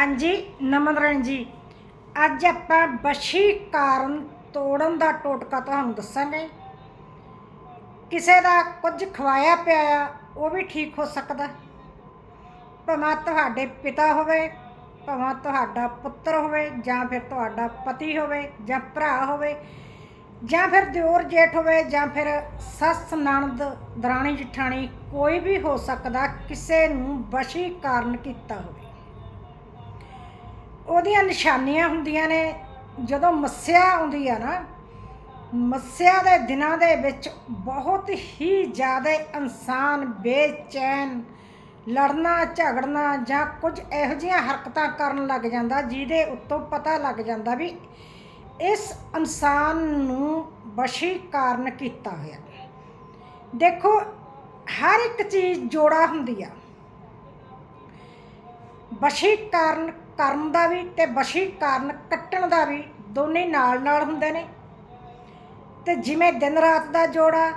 ਹਾਂਜੀ, ਨਮਨ ਜੀ। ਅੱਜ ਆਪਾਂ ਬਸ਼ੀ ਕਾਰਨ ਤੋੜਨ ਦਾ ਟੋਟਕਾ ਤੁਹਾਨੂੰ ਦੱਸਾਂਗੇ। ਕਿਸੇ ਦਾ ਕੁਝ ਖਵਾਇਆ ਪਿਆ ਉਹ ਵੀ ਠੀਕ ਹੋ ਸਕਦਾ। ਭਾਵੇਂ ਤੁਹਾਡੇ ਪਿਤਾ ਹੋਵੇ, ਭਾਵੇਂ ਤੁਹਾਡਾ ਪੁੱਤਰ ਹੋਵੇ, ਜਾਂ ਫਿਰ ਤੁਹਾਡਾ ਪਤੀ ਹੋਵੇ, ਜਾਂ ਭਰਾ ਹੋਵੇ, ਜਾਂ ਫਿਰ ਦਿਓਰ ਜੇਠ ਹੋਵੇ, ਜਾਂ ਫਿਰ ਸੱਸ, ਨਣਦ, ਦਰਾਣੀ, ਜਠਾਣੀ, ਕੋਈ ਵੀ ਹੋ ਸਕਦਾ ਕਿਸੇ ਨੂੰ ਬਸ਼ੀ ਕਾਰਨ ਕੀਤਾ ਹੋਵੇ। ਉਹਦੀਆਂ ਨਿਸ਼ਾਨੀਆਂ ਹੁੰਦੀਆਂ ਨੇ, ਜਦੋਂ ਮੱਸਿਆ ਆਉਂਦੀ ਆ ਨਾ, ਮੱਸਿਆ ਦੇ ਦਿਨਾਂ ਦੇ ਵਿੱਚ ਬਹੁਤ ਹੀ ਜ਼ਿਆਦਾ ਇਨਸਾਨ ਬੇਚੈਨ ਲੜਨਾ, ਝਗੜਨਾ ਜਾਂ ਕੁਝ ਇਹੋ ਜਿਹੀਆਂ ਹਰਕਤਾਂ ਕਰਨ ਲੱਗ ਜਾਂਦਾ, ਜਿਹਦੇ ਉੱਤੋਂ ਪਤਾ ਲੱਗ ਜਾਂਦਾ ਵੀ ਇਸ ਇਨਸਾਨ ਨੂੰ ਬਸ਼ੀ ਕੀਤਾ ਹੋਇਆ। ਦੇਖੋ, ਹਰ ਇੱਕ ਚੀਜ਼ ਜੋੜਾ ਹੁੰਦੀ ਆ। ਬਸ਼ੀ ਕਰਨ ਦਾ ਵੀ ਤੇ ਬਸ਼ੀ ਕੱਟਣ ਦਾ ਵੀ ਦੋਨੇ ਨਾਲ ਨਾਲ ਹੁੰਦੇ ਨੇ। ਤੇ ਜਿਵੇਂ ਦਿਨ ਰਾਤ ਦਾ ਜੋੜਾ,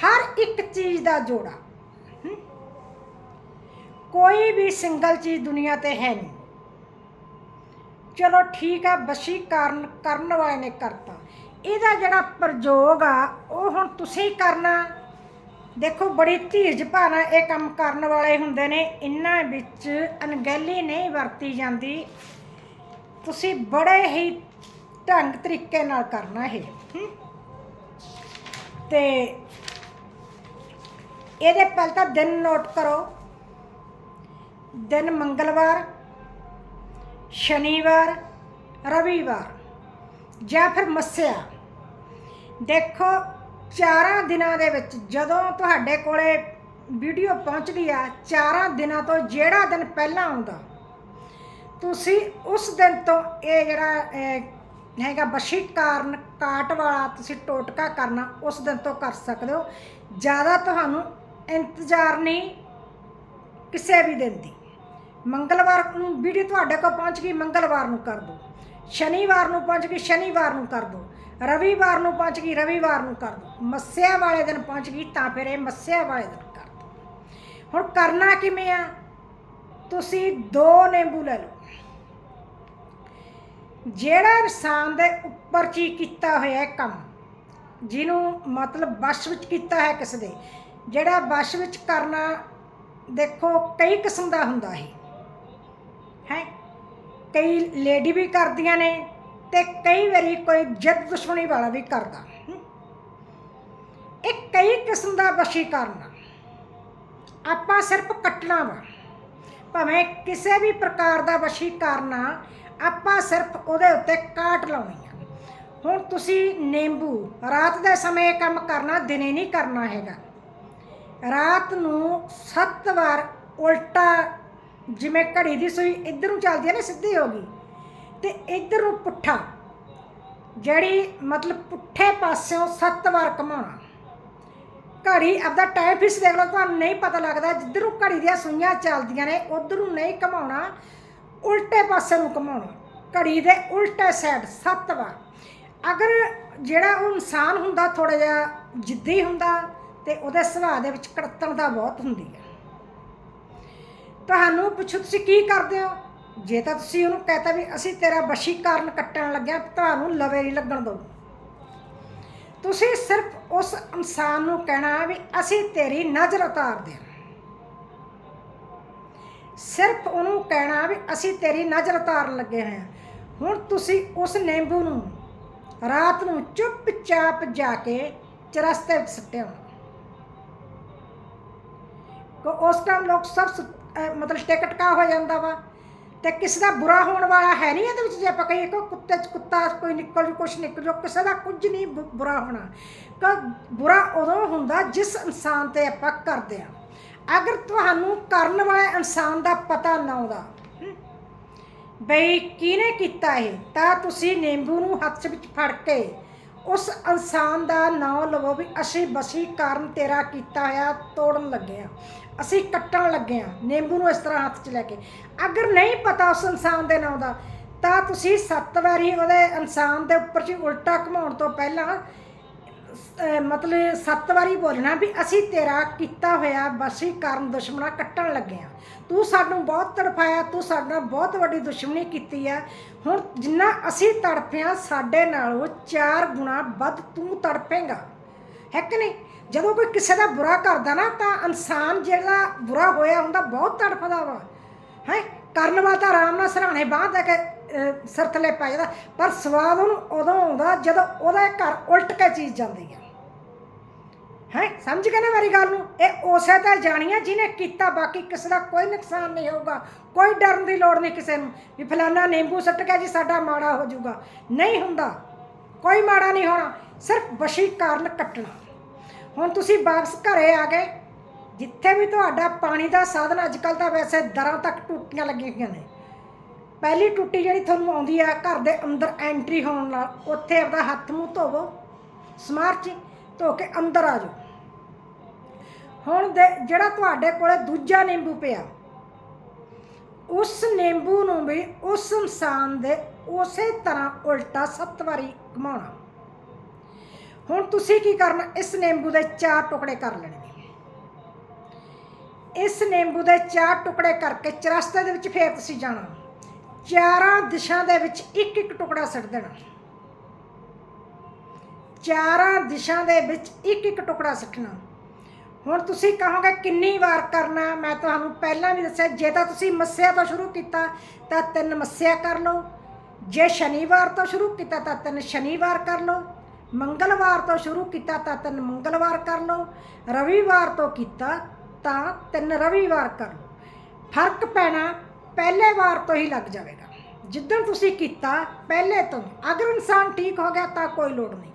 ਹਰ ਇੱਕ ਚੀਜ਼ ਦਾ ਜੋੜਾ ਕੋਈ ਵੀ ਸਿੰਗਲ ਚੀਜ਼ ਦੁਨੀਆ ਤੇ ਹੈ ਨਹੀਂ। ਚਲੋ ਠੀਕ ਆ ਬਸ਼ੀ ਕਰਨ ਵਾਲੇ ਨੇ ਕਰਤਾ। ਇਹਦਾ ਜਿਹੜਾ ਪ੍ਰਯੋਗ ਆ, ਉਹ ਹੁਣ ਤੁਸੀਂ ਕਰਨਾ। ਦੇਖੋ, ਬੜੀ ਧੀਰਜ ਭਾਣਾ ਇਹ ਕੰਮ ਕਰਨ ਵਾਲੇ ਹੁੰਦੇ ਨੇ। ਇਹਨਾਂ ਵਿੱਚ ਅਣਗਹਿਲੀ ਨਹੀਂ ਵਰਤੀ ਜਾਂਦੀ। ਤੁਸੀਂ ਬੜੇ ਹੀ ਢੰਗ ਤਰੀਕੇ ਨਾਲ ਕਰਨਾ ਇਹ। ਹਮ? ਤੇ ਇਹਦੇ ਪਹਿਲ ਤਾਂ ਦਿਨ ਨੋਟ ਕਰੋ। ਦਿਨ ਮੰਗਲਵਾਰ, ਸ਼ਨੀਵਾਰ, ਰਵੀਵਾਰ ਜਾਂ ਫਿਰ ਮੱਸਿਆ। ਦੇਖੋ ਚਾਰਾਂ ਦਿਨਾਂ ਦੇ ਵਿੱਚ ਜਦੋਂ ਤੁਹਾਡੇ ਕੋਲੇ ਵੀਡੀਓ ਪਹੁੰਚਦੀ ਆ, ਚਾਰਾਂ ਦਿਨਾਂ ਤੋਂ ਜਿਹੜਾ ਦਿਨ ਪਹਿਲਾਂ ਆਉਂਦਾ, ਤੁਸੀਂ ਉਸ ਦਿਨ ਤੋਂ ਇਹ ਜਿਹੜਾ ਹੈਗਾ ਬਸ਼ੀ ਕਾਰਨ ਕਾਟ ਵਾਲਾ ਤੁਸੀਂ ਟੋਟਕਾ ਕਰਨਾ, ਉਸ ਦਿਨ ਤੋਂ ਕਰ ਸਕਦੇ ਹੋ। ਜ਼ਿਆਦਾ ਤੁਹਾਨੂੰ ਇੰਤਜ਼ਾਰ ਨਹੀਂ ਕਿਸੇ ਵੀ ਦਿਨ ਦੀ। ਮੰਗਲਵਾਰ ਨੂੰ ਵੀਡੀਓ ਤੁਹਾਡੇ ਕੋਲ ਪਹੁੰਚ ਗਈ, ਮੰਗਲਵਾਰ ਨੂੰ ਕਰ ਦਿਓ। ਸ਼ਨੀਵਾਰ ਨੂੰ ਪਹੁੰਚ ਗਈ, ਸ਼ਨੀਵਾਰ ਨੂੰ ਕਰ ਦਿਓ। ਰਵੀਵਾਰ ਨੂੰ ਪਹੁੰਚ ਗਈ, ਰਵੀਵਾਰ ਨੂੰ ਕਰ ਦਿਓ ਮੱਸਿਆ ਵਾਲੇ ਦਿਨ ਪਹੁੰਚ ਗਈ ਤਾਂ ਫਿਰ ਇਹ ਮੱਸਿਆ ਵਾਲੇ ਦਿਨ ਕਰ ਦਿਓ ਹੁਣ ਕਰਨਾ ਕਿਵੇਂ ਆ? ਤੁਸੀਂ ਦੋ ਨਿੰਬੂ ਲੈ ਲਓ। ਜਿਹੜਾ ਇਨਸਾਨ ਦੇ ਉੱਪਰ ਕੀ ਕੀਤਾ ਹੋਇਆ ਕੰਮ, ਜਿਹਨੂੰ ਮਤਲਬ ਵਸ਼ ਵਿੱਚ ਕੀਤਾ ਹੈ ਕਿਸ ਦੇ, ਜਿਹੜਾ ਵਸ਼ ਵਿੱਚ ਕਰਨਾ, ਦੇਖੋ ਕਈ ਕਿਸਮ ਦਾ ਹੁੰਦਾ ਹੈ ਹੈ? ਕਈ ਲੇਡੀ ਵੀ ਕਰਦੀਆਂ ਨੇ ਤੇ ਕਈ ਵਾਰੀ ਕੋਈ ਜਿੱਦ ਦੁਸ਼ਮਣੀ ਵਾਲਾ ਵੀ ਕਰਦਾ। ਇਹ ਕਈ ਕਿਸਮ ਦਾ ਵਸ਼ੀਕਰਨ ਆਪਾਂ ਸਿਰਫ ਕੱਟਣਾ ਵਾ। ਭਾਵੇਂ ਕਿਸੇ ਵੀ ਪ੍ਰਕਾਰ ਦਾ ਵਸ਼ੀਕਰਨ ਆਪਾਂ ਸਿਰਫ ਉਹਦੇ ਉੱਤੇ ਕਾਟ ਲਾਉਣੀ ਆ। ਹੁਣ ਤੁਸੀਂ ਨਿੰਬੂ, ਰਾਤ ਦੇ ਸਮੇਂ ਇਹ ਕੰਮ ਕਰਨਾ, ਦਿਨੇ ਨਹੀਂ ਕਰਨਾ ਹੈਗਾ। ਰਾਤ ਨੂੰ ਸੱਤ ਵਾਰ ਉਲਟਾ ਜਿਵੇਂ ਘੜੀ ਦੀ ਸੂਈ ਇੱਧਰ ਨੂੰ ਚੱਲਦੀ ਹੈ ਨਾ ਸਿੱਧੀ ਹੋ ਗਈ। ਤੇ ਇੱਧਰ ਨੂੰ ਪੁੱਠਾ। ਜਿਹੜੀ ਮਤਲਬ ਪੁੱਠੇ ਪਾਸਿਓਂ ਸੱਤ ਵਾਰ ਘਮਾਉਣਾ। ਘੜੀ ਆਪਦਾ ਟਾਈਮ ਫਿਕਸ ਦੇਖ ਲਓ, ਤੁਹਾਨੂੰ ਨਹੀਂ ਪਤਾ ਲੱਗਦਾ, ਜਿੱਧਰੋਂ ਘੜੀ ਦੀਆਂ ਸੂਈਆਂ ਚੱਲਦੀਆਂ ਨੇ, ਉਧਰ ਨਹੀਂ ਘਮਾਉਣਾ, ਉਲਟੇ ਪਾਸੇ ਨੂੰ ਘਮਾਉਣਾ। ਘੜੀ ਦੇ ਉਲਟੇ ਸਾਈਡ ਸੱਤ ਵਾਰ। ਅਗਰ ਜਿਹੜਾ ਉਹ ਇਨਸਾਨ ਹੁੰਦਾ ਥੋੜਾ ਜਿਹਾ ਜਿੱਦੀ ਹੁੰਦਾ, ਤੇ ਉਹਦੇ ਸੁਭਾਅ ਦੇ ਵਿੱਚ ਕੜਤਣ ਦਾ ਬਹੁਤ ਹੁੰਦੀ ਹੈ। ਤੁਹਾਨੂੰ ਪੁੱਛੋ, ਤੁਸੀਂ ਕੀ ਕਰਦੇ ਹੋ? ਜੇ ਤਾਂ ਤੁਸੀਂ ਉਹਨੂੰ ਕਹਤਾ ਵੀ ਅਸੀਂ ਤੇਰਾ ਵਸ਼ੀਕਰਨ ਕੱਟਣ ਲੱਗਿਆ, ਤੁਹਾਨੂੰ ਲਵੇ ਨਹੀਂ ਲੱਗਣ ਦੋ। ਤੁਸੀਂ ਸਿਰਫ ਉਸ ਇਨਸਾਨ ਨੂੰ ਕਹਿਣਾ ਵੀ ਅਸੀਂ ਤੇਰੀ ਨਜ਼ਰ ਉਤਾਰਦੇ ਹਾਂ ਸਿਰਫ ਉਹਨੂੰ ਕਹਿਣਾ ਵੀ ਅਸੀਂ ਤੇਰੀ ਨਜ਼ਰ ਉਤਾਰਨ ਲੱਗੇ ਹੋਏ ਹਾਂ। ਹੁਣ ਤੁਸੀਂ ਉਸ ਨਿੰਬੂ ਨੂੰ ਰਾਤ ਨੂੰ ਚੁੱਪਚਾਪ ਜਾ ਕੇ ਚਰਸਤੇ ਵਿੱਚ ਸੁੱਟਿਆ। ਕੋ ਉਸ ਟਾਈਮ ਲੋਕ ਸਭ ਸੁ- ਮਤਲਬ ਟਿਕਟਕਾ ਹੋ ਜਾਂਦਾ ਵਾ। ਤੇ ਕਿਸੇ ਦਾ ਬੁਰਾ ਹੋਣ ਵਾਲਾ ਹੈ ਨਹੀਂ ਇਹਦੇ ਵਿੱਚ ਜੇ ਆਪਾਂ ਕਹੀਏ ਕਿ ਕੁੱਤੇ ਚ ਕੁੱਤਾ ਕੋਈ ਨਿਕਲ ਜੂ, ਕੁਛ ਨਿਕਲ ਜੂ, ਕਿਸੇ ਦਾ ਕੁਝ ਨਹੀਂ ਬੁ- ਬੁਰਾ ਹੋਣਾ। ਕਿ ਬੁਰਾ ਉਦੋਂ ਹੁੰਦਾ ਜਿਸ ਇਨਸਾਨ ਤੇ ਆਪਾਂ ਕਰਦੇ ਆ ਅਗਰ ਤੁਹਾਨੂੰ ਕਰਨ ਵਾਲੇ ਇਨਸਾਨ ਦਾ ਪਤਾ ਨਾ ਆਉਂਦਾ ਬਈ ਕਿਹਨੇ ਕੀਤਾ ਇਹ, ਤਾਂ ਤੁਸੀਂ ਨਿੰਬੂ ਨੂੰ ਹੱਥ ਵਿੱਚ ਫੜ ਕੇ ਉਸ ਇਨਸਾਨ ਦਾ ਨਾਮ ਲਵੋ ਵੀ ਅਸੀਂ ਬਸੀ ਕਾਰਨ ਤੇਰਾ ਕੀਤਾ ਹੋਇਆ ਤੋੜਨ ਲੱਗੇ ਆ ਅਸੀਂ ਕੱਟਣ ਲੱਗੇ ਆ ਨਿੰਬੂ ਨੂੰ ਇਸ ਤਰ੍ਹਾਂ ਹੱਥ 'ਚ ਲੈ ਕੇ। ਅਗਰ ਨਹੀਂ ਪਤਾ ਉਸ ਇਨਸਾਨ ਦੇ ਨਾਮ ਦਾ, ਤਾਂ ਤੁਸੀਂ ਸੱਤ ਵਾਰੀ ਉਹਦੇ ਇਨਸਾਨ ਦੇ ਉੱਪਰ 'ਚ ਉਲਟਾ ਘਮਾਉਣ ਤੋਂ ਪਹਿਲਾਂ ਮਤਲਬ ਸੱਤ ਵਾਰੀ ਬੋਲਣਾ ਵੀ ਅਸੀਂ ਤੇਰਾ ਕੀਤਾ ਹੋਇਆ ਬਸੀ ਵਸ਼ੀਕਰਨ ਦੁਸ਼ਮਣਾ ਕੱਟਣ ਲੱਗੇ ਆ ਤੂੰ ਸਾਨੂੰ ਬਹੁਤ ਤੜਫਾਇਆ, ਤੂੰ ਸਾਡੇ ਨਾਲ ਬਹੁਤ ਵੱਡੀ ਦੁਸ਼ਮਣੀ ਕੀਤੀ ਆ ਹੁਣ ਜਿੰਨਾ ਅਸੀਂ ਤੜਫਿਆ ਸਾਡੇ ਨਾਲੋਂ ਚਾਰ ਗੁਣਾ ਵੱਧ ਤੂੰ ਤੜਪੇਗਾ ਹੈ ਕਿ ਨਹੀਂ? ਜਦੋਂ ਕੋਈ ਕਿਸੇ ਦਾ ਬੁਰਾ ਕਰਦਾ ਨਾ ਤਾਂ ਇਨਸਾਨ ਜਿਹੜਾ ਬੁਰਾ ਹੋਇਆ ਹੁੰਦਾ ਬਹੁਤ ਤੜਫਦਾ ਵਾ। ਹੈ? ਕਰਨ ਵਾਲਾ ਤਾਂ ਆਰਾਮ ਨਾਲ ਸਰਾਣੇ ਬਾਂਹ ਦੇ ਕੇ ਅਹ, ਸਿਰ ਥੱਲੇ ਪੈ ਜਾਂਦਾ। ਪਰ ਸਵਾਦ ਉਹਨੂੰ ਉਦੋਂ ਆਉਂਦਾ ਜਦੋਂ ਉਹਦੇ ਘਰ ਉਲਟ ਕੇ ਚੀਜ਼ ਜਾਂਦੀ ਹੈ ਹੈ? ਸਮਝ ਗਏ ਨਾ ਮੇਰੀ ਗੱਲ ਨੂੰ? ਇਹ ਉਸੇ ਤੇ ਜਾਣੀ ਹੈ ਜਿਹਨੇ ਕੀਤਾ ਬਾਕੀ ਕਿਸੇ ਦਾ ਕੋਈ ਨੁਕਸਾਨ ਨਹੀਂ ਹੋਊਗਾ। ਕੋਈ ਡਰਨ ਦੀ ਲੋੜ ਨਹੀਂ ਕਿਸੇ ਨੂੰ। ਵੀ ਫਲਾਨਾ ਨਿੰਬੂ ਸੱਟ ਗਿਆ ਜੀ ਸਾਡਾ ਮਾੜਾ ਹੋ ਜਾਊਗਾ। ਨਹੀਂ ਹੁੰਦਾ। ਕੋਈ ਮਾੜਾ ਨਹੀਂ ਹੋਣਾ। ਸਿਰਫ ਵਸ਼ੀਕਰਨ ਕੱਟਣਾ। ਹੁਣ ਤੁਸੀਂ ਵਾਪਸ ਘਰੇ ਆ ਗਏ। ਜਿੱਥੇ ਵੀ ਤੁਹਾਡਾ ਪਾਣੀ ਦਾ ਸਾਧਨ ਅੱਜ ਕੱਲ ਤਾਂ ਵੈਸੇ ਦਰਾਂ ਤੱਕ ਟੂਟੀਆਂ ਲੱਗੀਆਂ ਹੋਈਆਂ ਨੇ। ਪਹਿਲੀ ਟੁੱਟੀ ਜਿਹੜੀ ਤੁਹਾਨੂੰ ਆਉਂਦੀ ਆ ਘਰ ਦੇ ਅੰਦਰ ਐਂਟਰੀ ਹੋਣ ਨਾਲ, ਉੱਥੇ ਆਪਦਾ ਹੱਥ ਮੂੰਹ ਧੋਵੋ ਸਮਾਰਚ ਧੋ ਕੇ ਅੰਦਰ ਆ ਜਾਓ। ਹੁਣ ਦੇ ਜਿਹੜਾ ਤੁਹਾਡੇ ਕੋਲੇ ਦੂਜਾ ਨਿੰਬੂ ਪਿਆ, ਉਸ ਨਿੰਬੂ ਨੂੰ ਵੀ ਉਸ ਇਨਸਾਨ ਦੇ ਉਸੇ ਤਰ੍ਹਾਂ ਉਲਟਾ ਸੱਤ ਵਾਰੀ ਘੁਮਾਉਣਾ। ਹੁਣ ਤੁਸੀਂ ਕੀ ਕਰਨਾ? ਇਸ ਨਿੰਬੂ ਦੇ ਚਾਰ ਟੁਕੜੇ ਕਰ ਲੈਣੇ ਇਸ ਨਿੰਬੂ ਦੇ ਚਾਰ ਟੁਕੜੇ ਕਰਕੇ ਚਰਸਤੇ ਦੇ ਵਿੱਚ ਫੇਰ ਤੁਸੀਂ ਜਾਣਾ। ਚਾਰਾਂ ਦਿਸ਼ਾ ਦੇ ਵਿੱਚ ਇੱਕ ਇੱਕ ਟੁਕੜਾ ਸੁੱਟ ਦੇਣਾ। ਚਾਰਾਂ ਦਿਸ਼ਾ ਦੇ ਵਿੱਚ ਇੱਕ ਇੱਕ ਟੁਕੜਾ ਸੁੱਟਣਾ। ਹੁਣ ਤੁਸੀਂ ਕਹੋਗੇ, ਕਿੰਨੀ ਵਾਰ ਕਰਨਾ? ਮੈਂ ਤੁਹਾਨੂੰ ਪਹਿਲਾਂ ਵੀ ਦੱਸਿਆ, ਜੇ ਤਾਂ ਤੁਸੀਂ ਮੱਸਿਆ ਤੋਂ ਸ਼ੁਰੂ ਕੀਤਾ, ਤਾਂ ਤਿੰਨ ਮੱਸਿਆ ਕਰ ਲਓ। ਜੇ ਸ਼ਨੀਵਾਰ ਤੋਂ ਸ਼ੁਰੂ ਕੀਤਾ, ਤਾਂ ਤਿੰਨ ਸ਼ਨੀਵਾਰ ਕਰ ਲਓ। ਮੰਗਲਵਾਰ ਤੋਂ ਸ਼ੁਰੂ ਕੀਤਾ ਤਾਂ ਤਿੰਨ ਮੰਗਲਵਾਰ ਕਰ ਲਓ ਰਵੀਵਾਰ ਤੋਂ ਕੀਤਾ ਤਾਂ ਤਿੰਨ ਰਵੀਵਾਰ ਕਰ ਲਓ। ਫ਼ਰਕ ਪੈਣਾ ਪਹਿਲੇ ਵਾਰ ਤੋਂ ਹੀ ਲੱਗ ਜਾਵੇਗਾ। ਜਿੱਦਣ ਤੁਸੀਂ ਕੀਤਾ ਪਹਿਲੇ ਤੋਂ ਅਗਰ ਇਨਸਾਨ ਠੀਕ ਹੋ ਗਿਆ ਤਾਂ ਕੋਈ ਲੋੜ ਨਹੀਂ।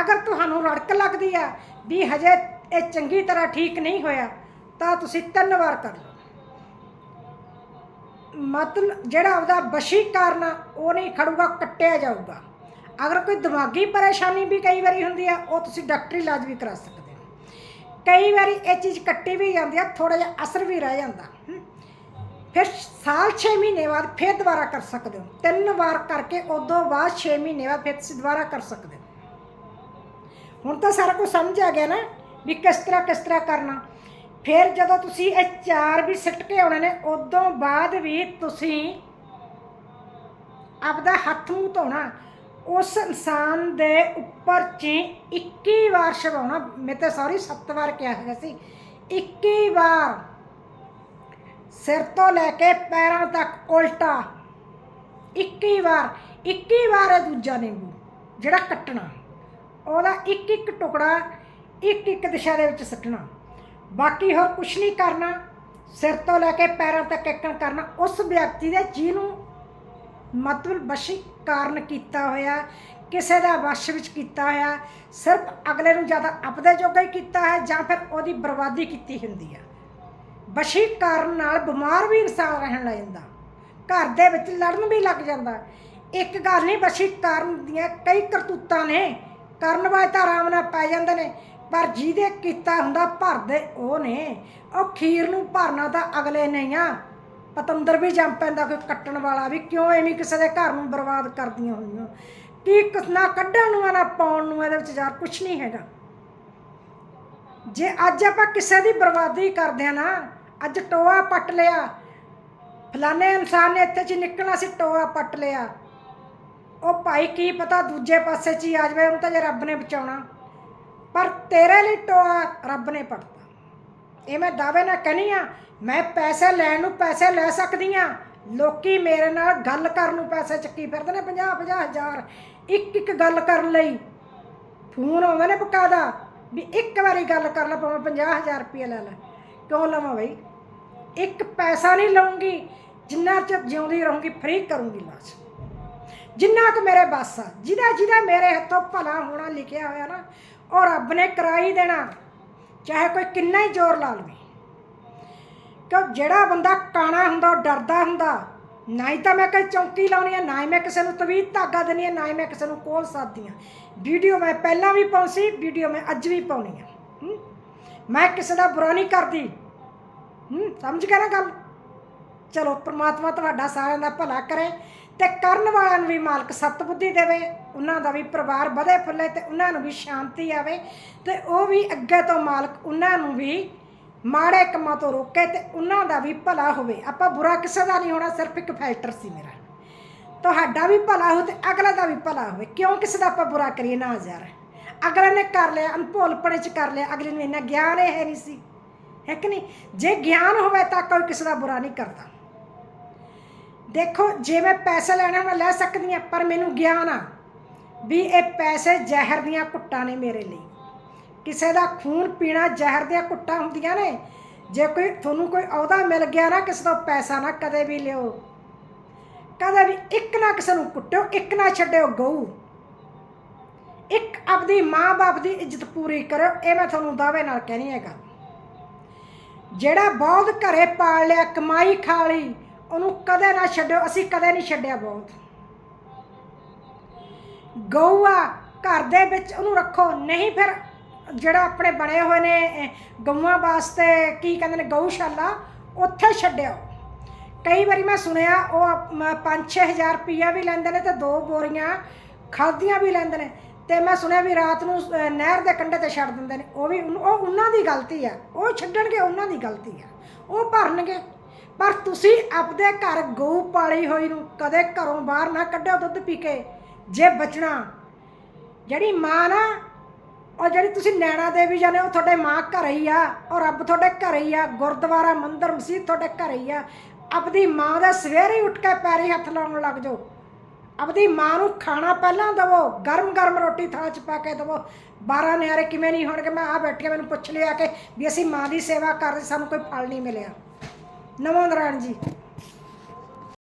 ਅਗਰ ਤੁਹਾਨੂੰ ਰੜਕ ਲੱਗਦੀ ਆ ਵੀ ਹਜੇ ਇਹ ਚੰਗੀ ਤਰ੍ਹਾਂ ਠੀਕ ਨਹੀਂ ਹੋਇਆ ਤਾਂ ਤੁਸੀਂ ਤਿੰਨ ਵਾਰ ਕਰ ਲਓ। ਮਤਲਬ ਜਿਹੜਾ ਉਹਦਾ ਵਸ਼ੀਕਰਨ ਆ, ਉਹ ਨਹੀਂ ਖੜੂਗਾ ਕੱਟਿਆ ਜਾਊਗਾ। ਅਗਰ ਕੋਈ ਦਿਮਾਗੀ ਪਰੇਸ਼ਾਨੀ ਵੀ ਕਈ ਵਾਰੀ ਹੁੰਦੀ ਆ, ਉਹ ਤੁਸੀਂ ਡਾਕਟਰੀ ਇਲਾਜ ਵੀ ਕਰਾ ਸਕਦੇ ਹੋ। ਕਈ ਵਾਰੀ ਇਹ ਚੀਜ਼ ਕੱਟੀ ਵੀ ਜਾਂਦੀ ਆ ਥੋੜਾ ਜਿਹਾ ਅਸਰ ਵੀ ਰਹਿ ਜਾਂਦਾ। ਫਿਰ ਸਾਲ 6 ਮਹੀਨੇ ਬਾਅਦ ਫਿਰ ਦੁਬਾਰਾ ਕਰ ਸਕਦੇ ਹੋ। ਤਿੰਨ ਵਾਰ ਕਰਕੇ ਉਦੋਂ ਬਾਅਦ 6 ਮਹੀਨੇ ਬਾਅਦ ਫਿਰ ਤੁਸੀਂ ਦੁਬਾਰਾ ਕਰ ਸਕਦੇ ਹੋ। ਹੁਣ ਤਾਂ ਸਾਰਾ ਕੁਝ ਸਮਝ ਆ ਗਿਆ ਨਾ ਵੀ ਕਿਸ ਤਰ੍ਹਾਂ ਕਿਸ ਤਰ੍ਹਾਂ ਕਰਨਾ। ਫਿਰ ਜਦੋਂ ਤੁਸੀਂ ਇਹ ਚਾਰ ਵੀ ਸਿੱਟ ਕੇ ਆਉਣੇ ਨੇ, ਉਦੋਂ ਬਾਅਦ ਵੀ ਤੁਸੀਂ ਆਪਦਾ ਹੱਥ ਮੂੰਹ ਧੋਣਾ। ਉਸ ਇਨਸਾਨ ਦੇ ਉੱਪਰ ਚ 21 ਵਾਰ ਛਵਾਉਣਾ ਮੈਂ ਤਾਂ ਸੌਰੀ 7 ਵਾਰ ਕਿਹਾ ਹੈਗਾ ਸੀ। 21 ਵਾਰ ਸਿਰ ਤੋਂ ਲੈ ਕੇ ਪੈਰਾਂ ਤੱਕ ਉਲਟਾ। 21 ਵਾਰ 21 ਵਾਰ ਹੈ ਦੂਜਾ ਨਿੰਬੂ, ਜਿਹੜਾ ਕੱਟਣਾ। ਉਹਦਾ ਇੱਕ ਇੱਕ ਟੁਕੜਾ, ਇੱਕ ਇੱਕ ਦਿਸ਼ਾ ਦੇ ਵਿੱਚ ਸੁੱਟਣਾ। ਬਾਕੀ ਹੋਰ ਕੁਝ ਨਹੀਂ ਕਰਨਾ। ਸਿਰ ਤੋਂ ਲੈ ਕੇ ਪੈਰਾਂ ਤੱਕ ਇੱਕਣ ਕਰਨਾ। ਉਸ ਵਿਅਕਤੀ ਦੇ ਜਿਹਨੂੰ ਮਤਲਬ ਬਸ਼ੀ ਕਾਰਨ ਕੀਤਾ ਹੋਇਆ, ਕਿਸੇ ਦਾ ਵਸ਼ ਵਿੱਚ ਕੀਤਾ ਹੋਇਆ, ਸਿਰਫ ਅਗਲੇ ਨੂੰ ਜ਼ਿਆਦਾ ਆਪਦੇ ਜੋਗਾ ਹੀ ਕੀਤਾ ਹੈ ਜਾਂ ਫਿਰ ਉਹਦੀ ਬਰਬਾਦੀ ਕੀਤੀ ਹੁੰਦੀ ਹੈ। ਵਸ਼ੀਕਰਨ ਨਾਲ ਬਿਮਾਰ ਵੀ ਇਨਸਾਨ ਰਹਿਣ ਲੱਗ ਜਾਂਦਾ। ਘਰ ਦੇ ਵਿੱਚ ਲੜਨ ਵੀ ਲੱਗ ਜਾਂਦਾ। ਇੱਕ ਗੱਲ ਨਹੀਂ ਵਸ਼ੀਕਰਨ ਦੀਆਂ ਕਈ ਕਰਤੂਤਾਂ ਨੇ। ਕਰਨ ਵਾਲੇ ਤਾਂ ਆਰਾਮ ਨਾਲ ਪੈ ਜਾਂਦੇ ਨੇ, ਪਰ ਜਿਹਦੇ ਕੀਤਾ ਹੁੰਦਾ ਭਰਦੇ ਉਹ ਨੇ। ਉਹ ਖੀਰ ਨੂੰ ਭਰਨਾ ਤਾਂ ਅਗਲੇ ਨਹੀਂ ਆ। ਪਤੰਦਰ ਵੀ ਜੰਮ ਪੈਂਦਾ ਕੋਈ ਕੱਟਣ ਵਾਲਾ ਵੀ, ਕਿਉਂ ਐਵੇਂ ਕਿਸੇ ਦੇ ਘਰ ਨੂੰ ਬਰਬਾਦ ਕਰਦੀਆਂ ਹੋਈਆਂ ਕੀ ਕੁਛ ਨਾ ਕੱਢਣ ਨੂੰ ਆ ਨਾ ਪਾਉਣ ਨੂੰ ਇਹਦੇ ਵਿੱਚ ਯਾਰ ਕੁਝ ਨਹੀਂ ਹੈਗਾ। ਜੇ ਅੱਜ ਆਪਾਂ ਕਿਸੇ ਦੀ ਬਰਬਾਦੀ ਕਰਦੇ ਆ ਨਾ, ਅੱਜ ਟੋਆ ਪੱਟ ਲਿਆ। ਫਲਾਣੇ ਇਨਸਾਨ ਨੇ ਇੱਥੇ ਚ ਨਿਕਲਣਾ ਸੀ, ਟੋਆ ਪੱਟ ਲਿਆ। ਉਹ ਭਾਈ ਕੀ ਪਤਾ ਦੂਜੇ ਪਾਸੇ ਚ ਹੀ ਆ ਜਾਵੇ, ਉਹਨੂੰ ਤਾਂ ਜੇ ਰੱਬ ਨੇ ਬਚਾਉਣਾ। ਪਰ ਤੇਰੇ ਲਈ ਟੋਆ ਰੱਬ ਨੇ ਪੱਟਤਾ। ਇਹ ਮੈਂ ਦਾਅਵੇ ਨਾਲ ਕਹਿਨੀ ਆ ਮੈਂ ਪੈਸੇ ਲੈਣ ਨੂੰ ਪੈਸੇ ਲੈ ਸਕਦੀ ਆ। ਲੋਕੀ ਮੇਰੇ ਨਾਲ ਗੱਲ ਕਰਨ ਨੂੰ ਪੈਸੇ ਚੱਕੀ ਫਿਰਦੇ ਨੇ 50 50 ਹਜ਼ਾਰ। ਇੱਕ ਇੱਕ ਗੱਲ ਕਰਨ ਲਈ ਫੋਨ ਆਉਂਦਾ ਨੇ ਬਕਾਦਾ ਵੀ ਇੱਕ ਵਾਰੀ ਗੱਲ ਕਰ ਲੈ ਭਾਵੇਂ 50000 ਰੁਪਏ ਲੈ ਲੈ। ਕਿਉਂ ਲਵਾਂ ਬਈ? ਇੱਕ ਪੈਸਾ ਨਹੀਂ ਲਵਾਂਗੀ ਜਿੰਨਾ ਚਿਰ ਜਿਉਂਦੀ ਰਹੂੰਗੀ ਫ੍ਰੀ ਕਰੂੰਗੀ ਲਾਸ਼। ਜਿੰਨਾ ਕੁ ਮੇਰੇ ਬਸ ਆ, ਜਿਹਦਾ ਜਿਹਦਾ ਮੇਰੇ ਹੱਥੋਂ ਭਲਾ ਹੋਣਾ ਲਿਖਿਆ ਹੋਇਆ ਨਾ, ਉਹ ਰੱਬ ਨੇ ਕਰਾਈ ਦੇਣਾ। ਚਾਹੇ ਕੋਈ ਕਿੰਨਾ ਹੀ ਜ਼ੋਰ ਲਾ ਲਵੇ। ਕਿਉਂ ਜਿਹੜਾ ਬੰਦਾ ਕਾਣਾ ਹੁੰਦਾ, ਉਹ ਡਰਦਾ ਹੁੰਦਾ। ਨਾ ਹੀ ਤਾਂ ਮੈਂ ਕੋਈ ਚੌਂਕੀ ਲਾਉਣੀ ਆ, ਨਾ ਹੀ ਮੈਂ ਕਿਸੇ ਨੂੰ ਤਵੀਤ ਧਾਗਾ ਦੇਣੀ ਆ, ਨਾ ਹੀ ਮੈਂ ਕਿਸੇ ਨੂੰ ਕੋਲ ਸਾਧਦੀ ਆ। ਵੀਡੀਓ ਮੈਂ ਪਹਿਲਾਂ ਵੀ ਪਾਉਂ ਸੀ, ਵੀਡੀਓ ਮੈਂ ਅੱਜ ਵੀ ਪਾਉਣੀ ਆ। ਮੈਂ ਕਿਸੇ ਦਾ ਬੁਰਾ ਨਹੀਂ ਕਰਦੀ। ਹੂੰ? ਸਮਝ ਗਿਆ ਨਾ ਗੱਲ? ਚਲੋ, ਪ੍ਰਮਾਤਮਾ ਤੁਹਾਡਾ ਸਾਰਿਆਂ ਦਾ ਭਲਾ ਕਰੇ ਤੇ ਕਰਨ ਵਾਲਿਆਂ ਨੂੰ ਵੀ ਮਾਲਕ ਸਤ ਬੁੱਧੀ ਦੇਵੇ, ਉਹਨਾਂ ਦਾ ਵੀ ਪਰਿਵਾਰ ਵਧੇ ਫੁੱਲੇ ਤੇ ਉਹਨਾਂ ਨੂੰ ਵੀ ਸ਼ਾਂਤੀ ਆਵੇ ਤੇ ਉਹ ਵੀ ਅੱਗੇ ਤੋਂ ਮਾਲਕ ਉਹਨਾਂ ਨੂੰ ਵੀ ਮਾੜੇ ਕੰਮਾਂ ਤੋਂ ਰੋਕੇ ਤੇ ਉਹਨਾਂ ਦਾ ਵੀ ਭਲਾ ਹੋਵੇ। ਆਪਾਂ ਬੁਰਾ ਕਿਸੇ ਦਾ ਨਹੀਂ ਹੋਣਾ, ਸਿਰਫ ਇੱਕ ਫਿਲਟਰ ਸੀ ਮੇਰਾ। ਤੁਹਾਡਾ ਵੀ ਭਲਾ ਹੋ ਤੇ ਅਗਲੇ ਦਾ ਵੀ ਭਲਾ ਹੋਵੇ। ਕਿਉਂ ਕਿਸੇ ਦਾ ਆਪਾਂ ਬੁਰਾ ਕਰੀਏ? ਨਾ ਯਾਰ। ਅਗਲੇ ਨੇ ਕਰ ਲਿਆ ਅਨਭੁੱਲਪਣੇ ਚ ਕਰ ਲਿਆ। ਅਗਲੇ ਨੂੰ ਇੰਨਾ ਗਿਆਨ ਇਹ ਹੈ ਨਹੀਂ ਸੀ। ਹੈ ਕਿ ਨਹੀਂ? ਜੇ ਗਿਆਨ ਹੋਵੇ ਤਾਂ ਕੋਈ ਕਿਸੇ ਦਾ ਬੁਰਾ ਨਹੀਂ ਕਰਦਾ। ਦੇਖੋ, ਜੇ ਮੈਂ ਪੈਸੇ ਲੈਣਾ ਮੈਂ ਲੈ ਸਕਦੀ ਹਾਂ, ਪਰ ਮੈਨੂੰ ਗਿਆਨ ਆ ਵੀ ਇਹ ਪੈਸੇ ਜ਼ਹਿਰ ਦੀਆਂ ਘੁੱਟਾਂ ਨੇ ਮੇਰੇ ਲਈ। ਕਿਸੇ ਦਾ ਖੂਨ ਪੀਣਾ ਜ਼ਹਿਰ ਦੀਆਂ ਘੁੱਟਾਂ ਹੁੰਦੀਆਂ ਨੇ। ਜੇ ਕੋਈ ਤੁਹਾਨੂੰ ਕੋਈ ਅਹੁਦਾ ਮਿਲ ਗਿਆ ਨਾ, ਕਿਸੇ ਤੋਂ ਪੈਸਾ ਨਾ ਕਦੇ ਵੀ ਲਿਓ। ਕਦੇ ਵੀ ਇੱਕ ਨਾ ਕਿਸੇ ਨੂੰ ਕੁੱਟਿਓ, ਇੱਕ ਨਾ ਛੱਡਿਓ ਗਊ। ਇੱਕ ਆਪਦੀ ਮਾਂ-ਬਾਪ ਦੀ ਇੱਜ਼ਤ ਪੂਰੀ ਕਰੋ ਇਹ ਮੈਂ ਤੁਹਾਨੂੰ ਦਾਅਵੇ ਨਾਲ ਕਹਿਣੀ ਹੈਗਾ। ਜਿਹੜਾ ਬਹੁਤ ਘਰੇ ਪਾਲ ਲਿਆ, ਕਮਾਈ ਖਾ ਲਈ, ਉਹਨੂੰ ਕਦੇ ਨਾ ਛੱਡਿਓ, ਅਸੀਂ ਕਦੇ ਨਹੀਂ ਛੱਡਿਆ ਬਹੁਤ। ਗਊ ਆ, ਘਰ ਦੇ ਵਿੱਚ ਉਹਨੂੰ ਰੱਖੋ, ਨਹੀਂ ਫਿਰ ਜਿਹੜਾ ਆਪਣੇ ਬਣੇ ਹੋਏ ਨੇ ਗਊਆਂ ਵਾਸਤੇ ਕੀ ਕਹਿੰਦੇ ਨੇ ਗਊਸ਼ਾਲਾ ਉੱਥੇ ਛੱਡਿਓ ਕਈ ਵਾਰੀ ਮੈਂ ਸੁਣਿਆ ਉਹ 5-6000 ਰੁਪਈਆ ਵੀ ਲੈਂਦੇ ਨੇ ਤੇ ਦੋ ਬੋਰੀਆਂ ਖਾਦੀਆਂ ਵੀ ਲੈਂਦੇ ਨੇ। ਤੇ ਮੈਂ ਸੁਣਿਆ ਵੀ ਰਾਤ ਨੂੰ ਅਹ, ਨਹਿਰ ਦੇ ਕੰਢੇ ਤੇ ਛੱਡ ਦਿੰਦੇ ਨੇ। ਉਹ ਵੀ ਉਹ ਉਹਨਾਂ ਦੀ ਗਲਤੀ ਆ। ਉਹ ਛੱਡਣਗੇ ਉਹਨਾਂ ਦੀ ਗਲਤੀ ਆ। ਉਹ ਭਰਨਗੇ। ਪਰ ਤੁਸੀਂ ਆਪਦੇ ਘਰ ਗਊ ਪਾਲੀ ਹੋਈ ਨੂੰ ਕਦੇ ਘਰੋਂ ਬਾਹਰ ਨਾ ਕੱਢਿਓ ਦੁੱਧ ਪੀ ਕੇ ਜੇ ਬਚਣਾ। ਜਿਹੜੀ ਮਾਂ ਨਾ ਔਰ ਜਿਹੜੀ ਤੁਸੀਂ ਨੈਣਾ ਦੇਵੀ ਜਾਂਦੇ ਹੋ, ਉਹ ਤੁਹਾਡੇ ਮਾਂ ਘਰ ਹੀ ਆ ਔਰ ਰੱਬ ਤੁਹਾਡੇ ਘਰ ਹੀ ਆ ਗੁਰਦੁਆਰਾ ਮੰਦਿਰ ਮਸਜਿਦ ਤੁਹਾਡੇ ਘਰ ਹੀ ਆ। ਆਪਦੀ ਮਾਂ ਦਾ ਸਵੇਰੇ ਉੱਠ ਕੇ ਪੈਰੀ ਹੱਥ ਲਾਉਣ ਲੱਗ ਜਾਓ। ਆਪਦੀ ਮਾਂ ਨੂੰ ਖਾਣਾ ਪਹਿਲਾਂ ਦਵੋ ਗਰਮ ਗਰਮ ਰੋਟੀ ਥਾਂ 'ਚ ਪਾ ਕੇ ਦਵੋ। 12 ਨਿਆਰੇ ਕਿਵੇਂ ਨਹੀਂ ਹੋਣਗੇ? ਮੈਂ ਆ ਬੈਠੀ ਹਾਂ, ਮੈਨੂੰ ਪੁੱਛ ਲਿਆ ਕਿ ਵੀ ਅਸੀਂ ਮਾਂ ਦੀ ਸੇਵਾ ਕਰਦੇ ਸਾਨੂੰ ਕੋਈ ਫਲ ਨਹੀਂ ਮਿਲਿਆ। ਨਮੋ ਨਾਰਾਇਣ ਜੀ।